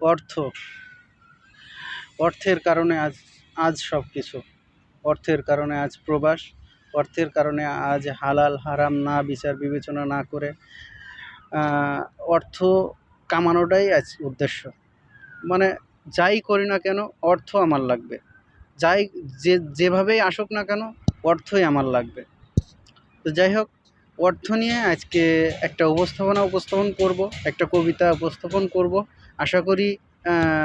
অর্থ। অর্থের কারণে আজ আজ সব কিছু অর্থের কারণে আজ প্রবাস। অর্থের কারণে আজ হালাল, হারাম, না বিচার, বিবেচনা না করে অর্থ কামানোটাই আজ উদ্দেশ্য। মানে যাই করি না কেন, অর্থ আমার লাগবে। যাই, যে, যেভাবেই আসুক না কেন, অর্থই আমার লাগবে। তো যাই হোক, অর্থ নিয়ে আজকে একটা উপস্থাপনা উপস্থাপন করব, একটা কবিতা উপস্থাপন করব। আশা করি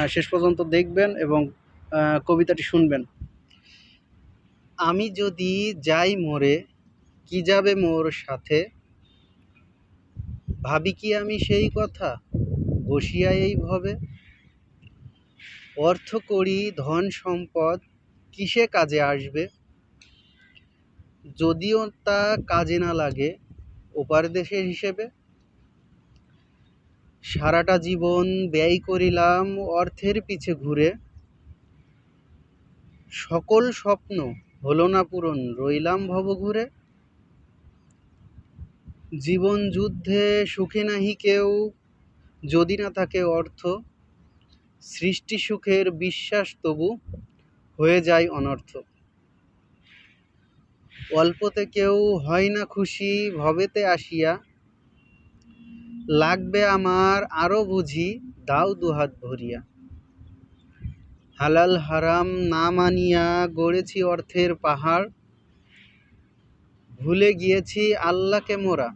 শেষ পর্যন্ত দেখবেন এবং কবিতাটি শুনবেন। আমি যদি যাই মোরে, কি যাবে মোর সাথে? ভাবি কি আমি সেই কথা? বসিয়া এই ভবে। অর্থ করি, ধন সম্পদ কিসে কাজে আসবে? যদিও তা কাজে না লাগে, ওপার দেশের হিসেবে। সারাটা জীবন ব্যয় করিলাম অর্থের পিছে ঘুরে। সকল স্বপ্ন হলো না পূরণ, রইলাম ভব ঘুরে জীবন যুদ্ধে সুখে নাহি কেউ, যদি না থাকে অর্থ। সৃষ্টি সুখের বিশ্বাস তবু হয়ে যায় অনর্থ। অল্পতে কেউ হয় না খুশি, ভবেতে আসিয়া লাগবে আমার আরও বুঝি, দাও দুহাত ভরিয়া। হালাল হারাম না মানিয়া গড়েছি অর্থের পাহাড়, ভুলে গিয়েছি আল্লাহকে মোরা।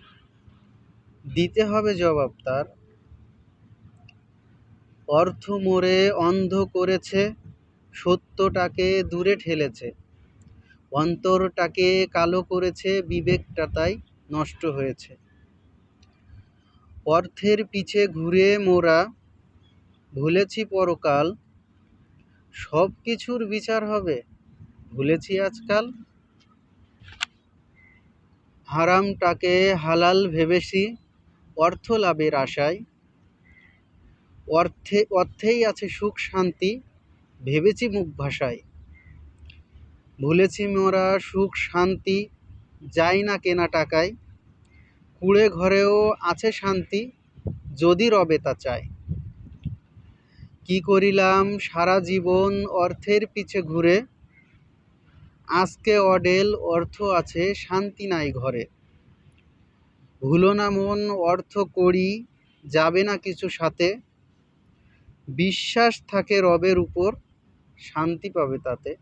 দিতে হবে জবাব তার। অর্থ মোরে অন্ধ করেছে, সত্যটাকে দূরে ঠেলেছে। অন্তরটাকে কালো করেছে, বিবেকটা তাই নষ্ট হয়েছে। অর্থের পিছে ঘুরে মোরা ভুলেছি পরকাল। সব কিছুর বিচার হবে, ভুলেছি আজকাল। হারামটাকে হালাল ভেবেছি, অর্থ লাভের আশায়। অর্থে, অর্থেই আছে সুখ শান্তি, ভেবেছি মুখ ভাষায় ভুলেছি মোরা সুখ শান্তি, যাই না কেনা টাকায়। কুড়ে ঘরেও আছে শান্তি, যদি রবে তা চায়। কি করিলাম সারা জীবন অর্থের পিছে ঘুরে? আজকে অডেল অর্থ আছে, শান্তি নাই ঘরে। ভুলো না মন, অর্থ করি, যাবে না কিছু সাথে। বিশ্বাস থাকে রবের উপর, শান্তি পাবে তাতে।